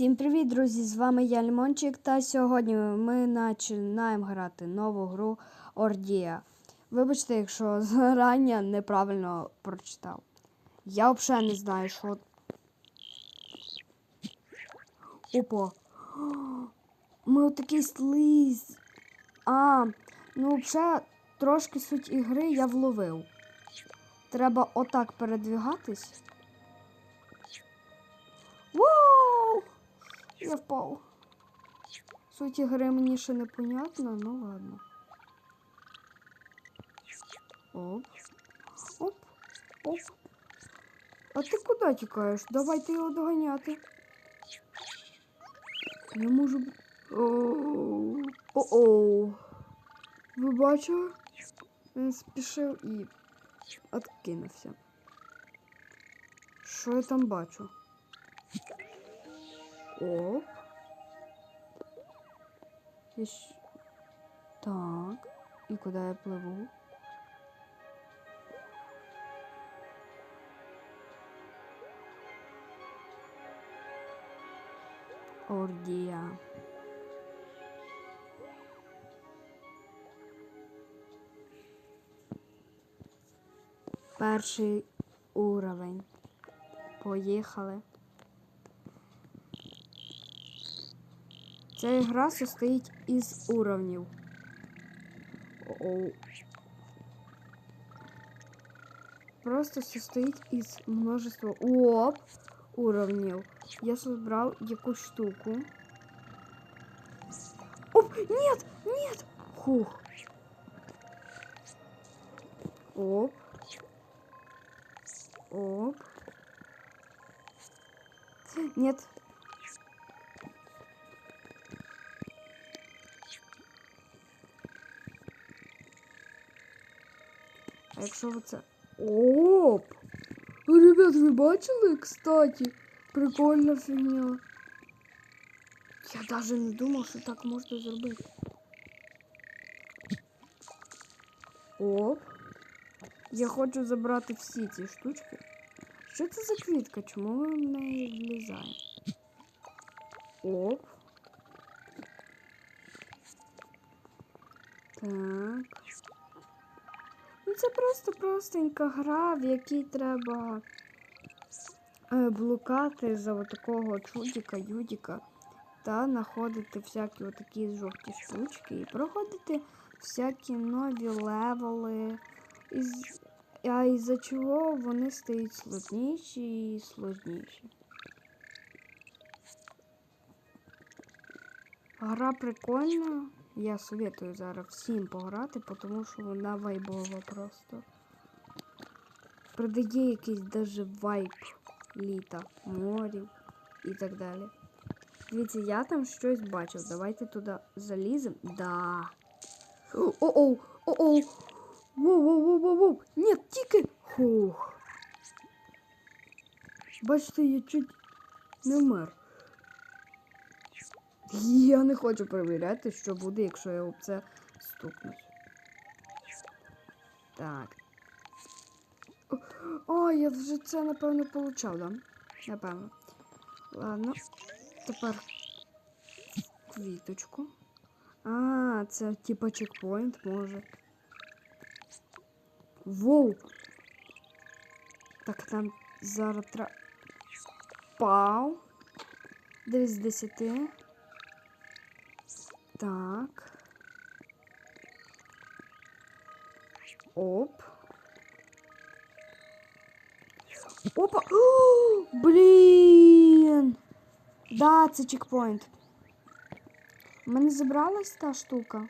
Всім привіт, друзі! З вами я Лімончик, та сьогодні ми починаємо грати нову гру Ордія. Вибачте, якщо зарані неправильно прочитав. Я взагалі не знаю, що. Опа. Ми отакий слиз. А, ну взагалі трошки суть ігри я вловив. Треба отак передвигатись. Воу! Я впав. Суть ігри мені ще не понятна, ну ладно. Оп. Оп. Оп. А ти куди тікаєш? Давайте його доганяти. Я можу. О-оу. Ви бачили? Він спішив і откинувся. Що я там бачу? Оп. І щ- Так. І куди я пливу? Ордія. Перший уровень. Поїхали. Ця гра состоїть із уровнів. Оу. Просто состоїть із множества оп, уровнів. Я собрав якусь штуку. Оп, нет, нет! Хух. Оп. Оп. Нет, А якщо ви це. Оп! Ребят, ви бачили, кстати? Прикольна фігня. Я даже не думав, що так можна зробити. Оп. Я хочу забрати всі ці штучки. Що це за квітка? Чому вона в неї влізає? Оп. Так. Це просто простенька гра, в якій треба е, блукати за такого чудіка, юдіка та знаходити всякі отакі жовті штучки і проходити всякі нові левели. Із... А із-за чого вони стають складніші і сложніші. Гра прикольна. Я советую зараз всім пограти, тому що вона вайбова просто. Придає якийсь даже вайб літа, морів і так далі. Дивіться, я там щось бачив. Давайте туди заліземо. Да. О-оу! О-оу! Воу-воу-воу-воу-воу! Ні, тільки! Хух. Бачите, я чуть не вмер. Я не хочу перевіряти, що буде, якщо я об це стукнусь. Так. О, я вже це, напевно, получав, да? Напевно. Ладно. Тепер квіточку. А, це типа чекпоінт може. Воу! Так, там зараз треба. Пау. 9 з 10. Так. Оп. Опа! О, блін! Да, це чекпоінт. У мене забралась та штука.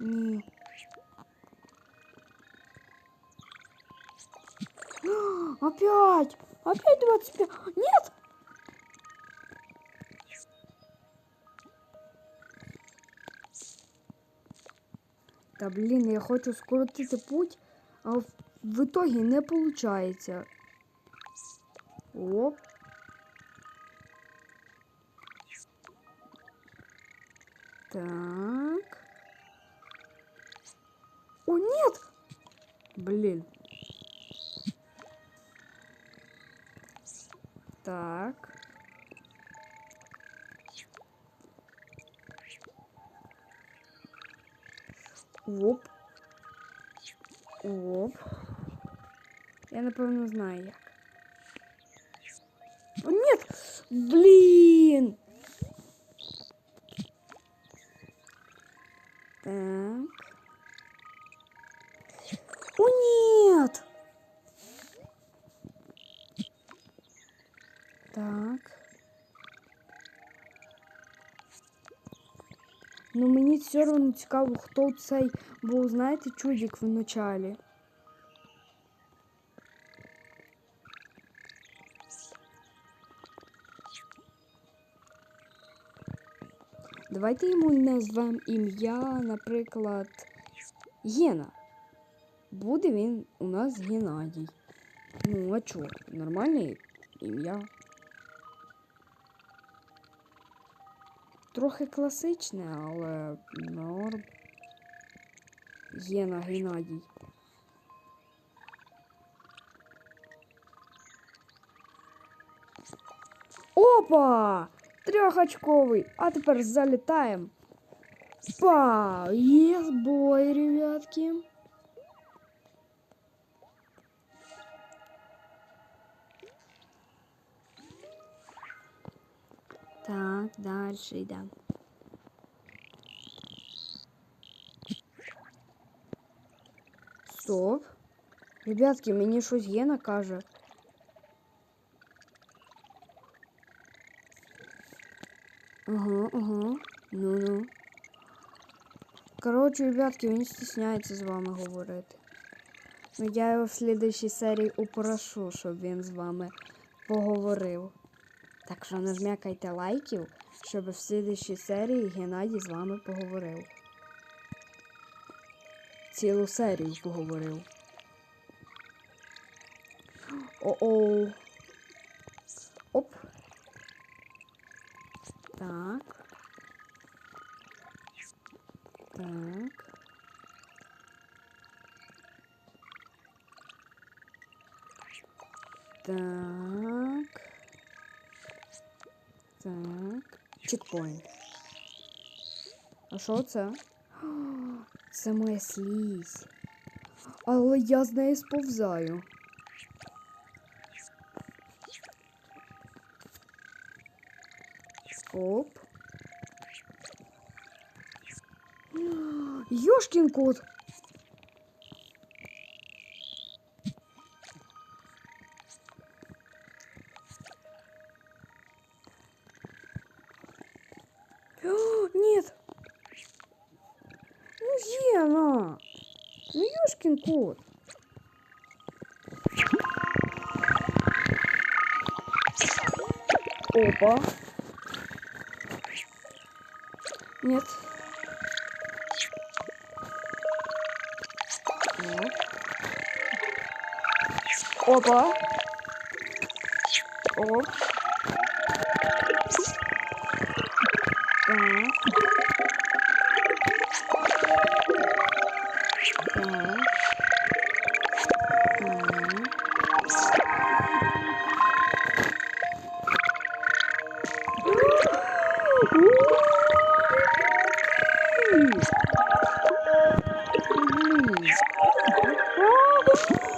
Ні. Опять! Опять 25! Нет! Та блін, я хочу скоротити путь, а в, итоге не получается. Оп. Так. О, нет! Блін. Так. Оп. Оп. Я напевно знаю як. Нет! Блін! Так. О, нет! Так. Ну мені все одно цікаво, хто цей був, знаєте, чудик в началі. Давайте йому назвемо ім'я, наприклад, Гена. Буде він у нас Геннадій. Ну, а чо? Нормальне ім'я. Трохи класичне, але норм. Гена Геннадій. Опа! Трьохочковий. А тепер залітаємо. Па! Єс, бой, ребятки. Так, дальше йдемо. Стоп. Ребятки, мені щось Єна каже. Ага, ага. Ну-ну. Коротше, ребятки, він стісняється з вами говорити. Ну, я його в слідчій серії упрошу, щоб він з вами поговорив. Так що нажмякайте лайків, щоб в слідчій серії Геннадій з вами поговорив. Цілу серію поговорив. О-оу. Оп. Так. Так. Так. Так. Чекпоінт. А що це? Це моя слізь. Але я з неї сповзаю. Оп. Ёшкин кот. Кот. Опа. Нет. Вот. Опа. Оп. На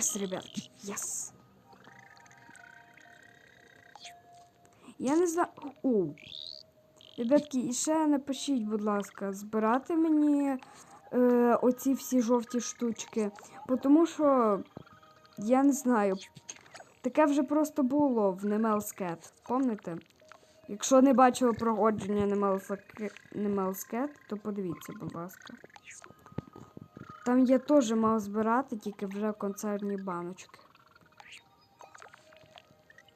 Єс, ребятки, єс. Я не знаю. О. Ребятки, і ще напишіть, будь ласка, збирати мені е, оці всі жовті штучки. Тому що я не знаю. Таке вже просто було в Немелскет. Помните? Якщо не бачили проходження Немелскет, то подивіться, будь ласка. Там я теж мав збирати, тільки вже концертні баночки.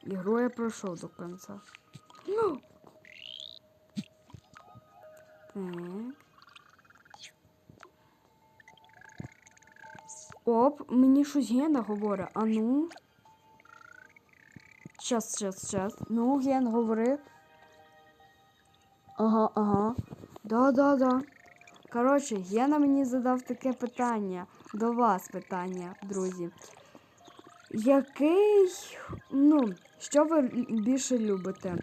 Ігру я пройшов до кінця. Ну. Так. Оп, мені щось Гена говорить. А ну. Щас, щас, щас. Ну, Ген, говори. Ага, ага. Да, да, да. Коротше, Гена мені задав таке питання. До вас питання, друзі. Який, ну, що ви більше любите?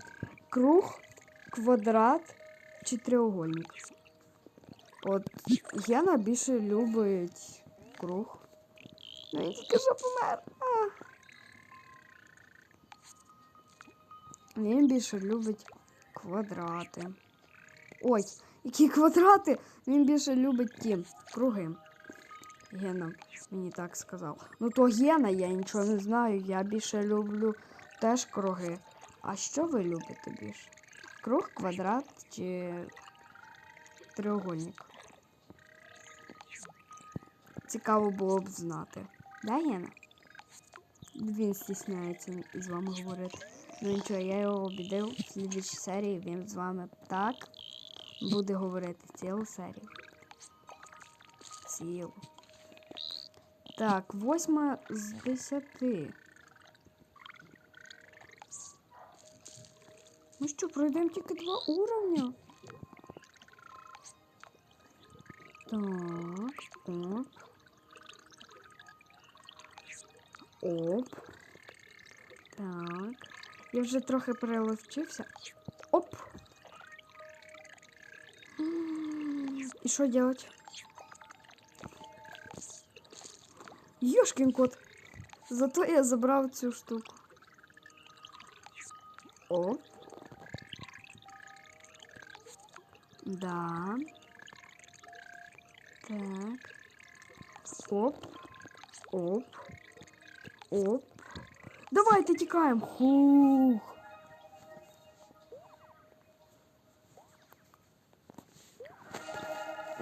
Круг, квадрат чи треугольник? От Гена більше любить круг. Ну, він тільки що помер. Він більше любить квадрати. Ой, які квадрати? Він більше любить ті круги. Гена мені так сказав. Ну то Гена, я нічого не знаю. Я більше люблю теж круги. А що ви любите більше? Круг, квадрат чи треугольник? Цікаво було б знати. Да, Гена? Він стісняється з вами говорити. Ну нічого, я його обідив в слідчій серії. Він з вами так буде говорити цілу серію. Цілу. Так, восьма з десяти. Ми що, пройдемо тільки два уровня? Так, оп. Оп. Так. Я вже трохи переловчився. Оп. М, І що делать? Ёшкин кот. Зато я забрав цю штуку. Оп. Да. Так. Оп. Оп. Оп. Давайте тікаємо. Хух.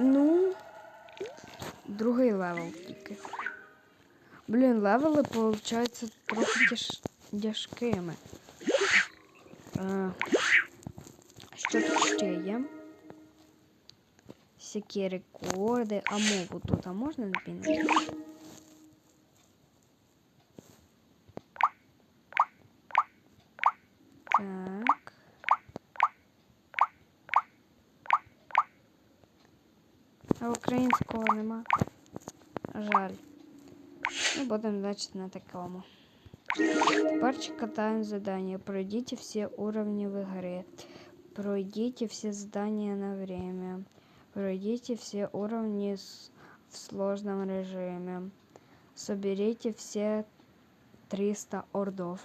Ну, другий левел тільки. Блін, левели, виходить, трохи тяж... тяжкими. А, що тут ще є? Всякі рекорди. А мову тут, а можна напінити? Українського нема. Жаль. Ну, будемо, значить, на такому. Тепер чекаємо задання. Пройдите все уровни в игре. Пройдите все задания на время. Пройдите все уровни с- в сложном режиме. Соберите все 300 ордов.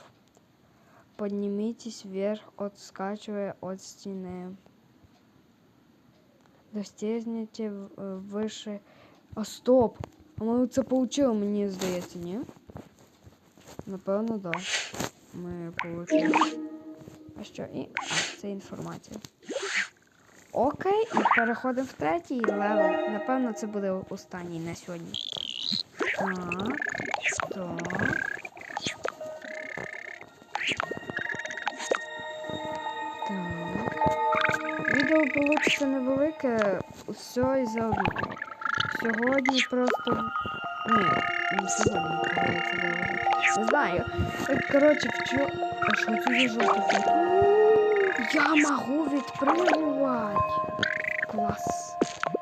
Поднимитесь вверх, от, скачивая от стены. Достигните в- э. А стоп! А ми це получили, мені здається, ні? Напевно, так. Да. Ми получили. А що? І... А, це інформація. Окей, і переходимо в третій левел. Напевно, це буде останній на сьогодні. Так. Так. Відео вийде невелике, все і за одного. Сьогодні просто. Ні, не сьогодні. Не знаю. Коротше, вчора. А що це за жовтий? Я можу відпригувати. Клас.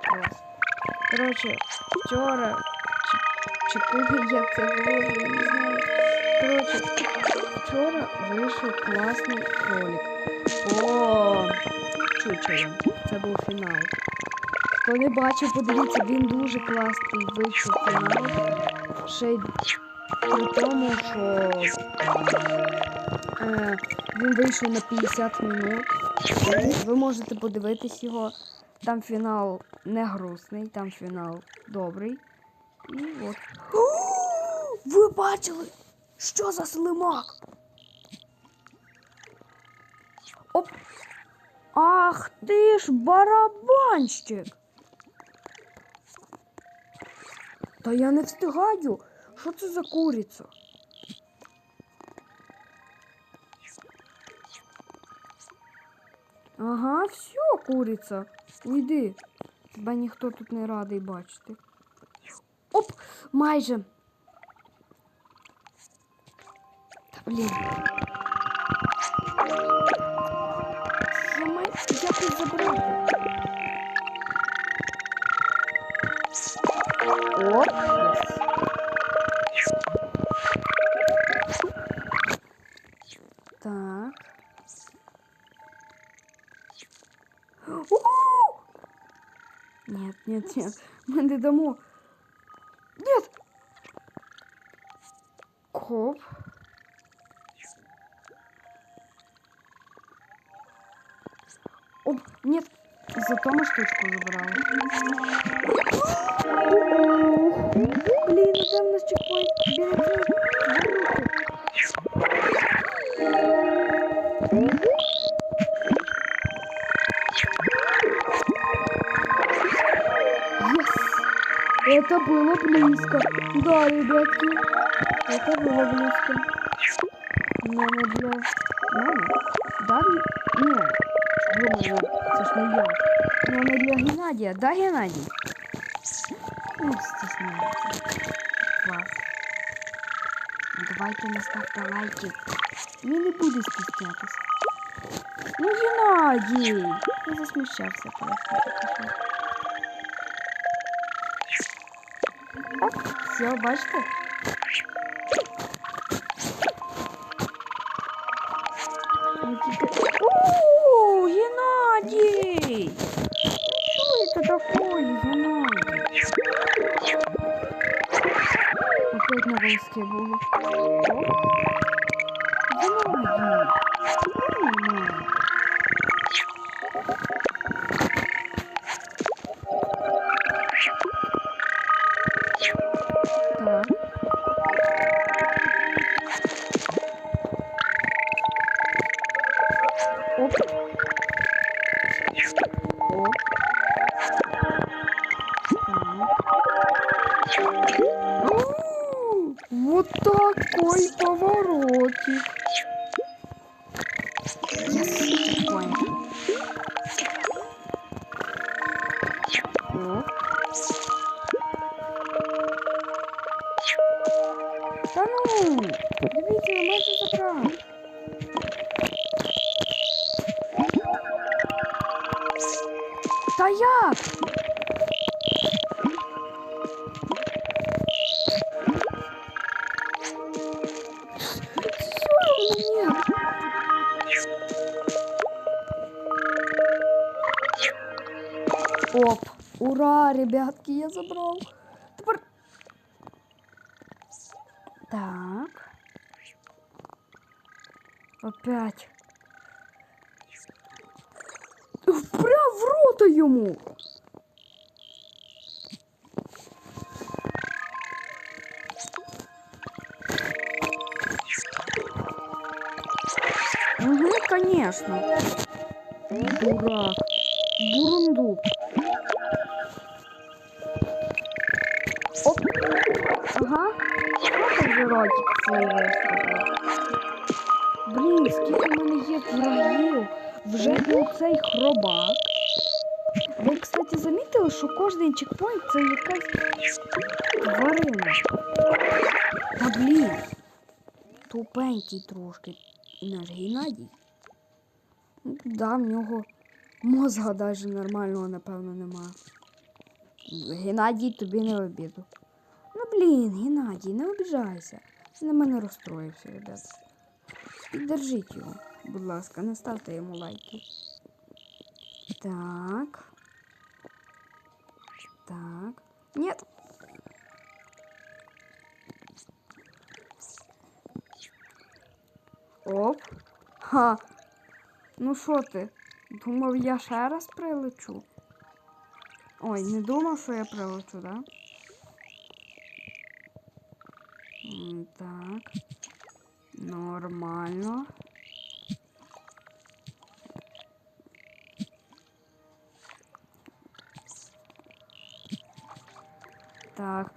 Клас. Коротше, вчора. Чи, коли я це говорю, не знаю. Коротше, вчора вийшов класний ролик по чучелям. Це був фінал. Хто не бачив, подивіться, він дуже класний вийшов фінал. Ще й при тому, що е, він вийшов на 50 минут. Ви можете подивитись його. Там фінал не грустний, там фінал добрий. І от. Ви бачили? Що за слимак? Оп! Ах ти ж барабанщик! Та я не встигаю. Що це за куриця? Ага, все, куриця. Уйди. Тебе ніхто тут не радий бачити. Оп! Майже. Та блін. Зами... Якось забрати. Оп, єс. Так. У-у-у! Нет, нет, нет. Мы не дамо. Нет. Коп. Нет. Зато мы штучку забрали. Ух, Блин, там нас чекпоинт. Берите. Это было близко. Да, ребятки. Это было близко. Не для мене. Да? Ні. Думаю, це ж не я. Но не для Геннадія. Да, Геннадій? Не стісняється. Вас. Ну, Давайте не ставте лайки. Він не буде стіснятися. Ну, Геннадій! Я засміщався просто. Оп, все, бачите? Опять на Оп, ура, ребятки, я. Тепер Так. Опять. Прям в рота йому. Конечно. Дурак. Бурундук. Оп. Ага. Ти вже ротик цей вистрілив? Блін, скільки в мене є врагів. Вже був цей хробак. Ви, кстати, замітили, що кожен чекпоінт це якась тварина. Та блін. Тупенький трошки. Наш Геннадій. Да, в нього мозга навіть нормального, напевно, нема. Геннадій тобі не обіду. Ну блін, Геннадій, не обіжайся. Він на мене розстроївся, ребят. Піддержіть його, будь ласка, не ставте йому лайки. Так. Так. Нет. Оп. Ха. Ну що ти? Думав, я ще раз прилечу. Ой, не думав, що я прилечу, да? Так. Нормально. Так.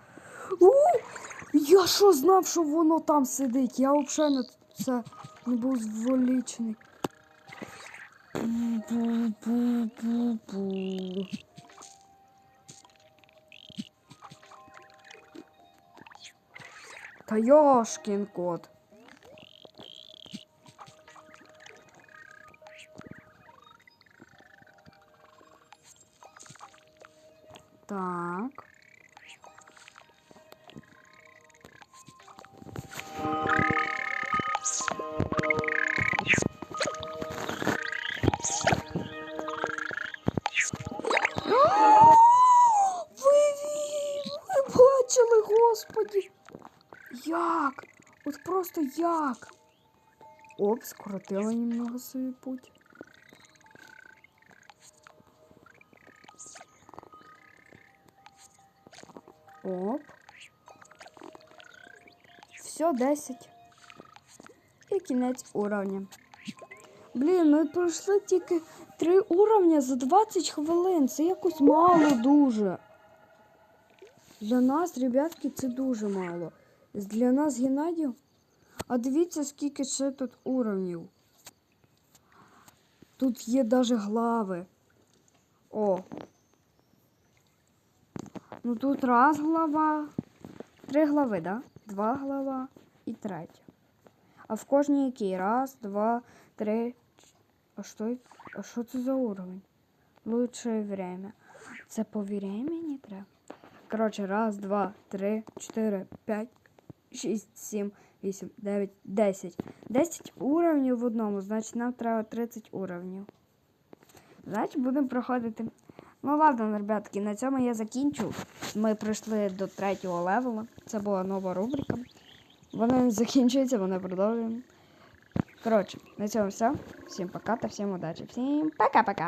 У! Я що знав, що воно там сидить? Я взагалі на це не був зволічений. Бу-бу-бу-бу. Та йошкін кот. Так. Як? От просто як? Оп, скоротила немного свій путь. Оп. Все, 10. І кінець уровня. Блін, ми пройшли тільки 3 уровня за 20 хвилин. Це якось мало дуже. Для нас, ребятки, це дуже мало. Для нас, Геннадію. А дивіться, скільки ще тут уровнів. Тут є даже глави. О. Ну тут раз глава. Три глави, да? Два глава і третя. А в кожній якій? Раз, два, три. А що, а що це за уровень? Лучшее время. Це по времени треба. Коротше, раз, два, три, чотири, п'ять, шість, сім, вісім, дев'ять, десять. Десять уровнів в одному, значить нам треба 30 уровнів. Значить, будемо проходити. Ну ладно, ребятки, на цьому я закінчу. Ми прийшли до третього левела. Це була нова рубрика. Вона не закінчується, вона продовжуємо. Коротше, на цьому все. Всім пока та всім удачі. Всім пока-пока.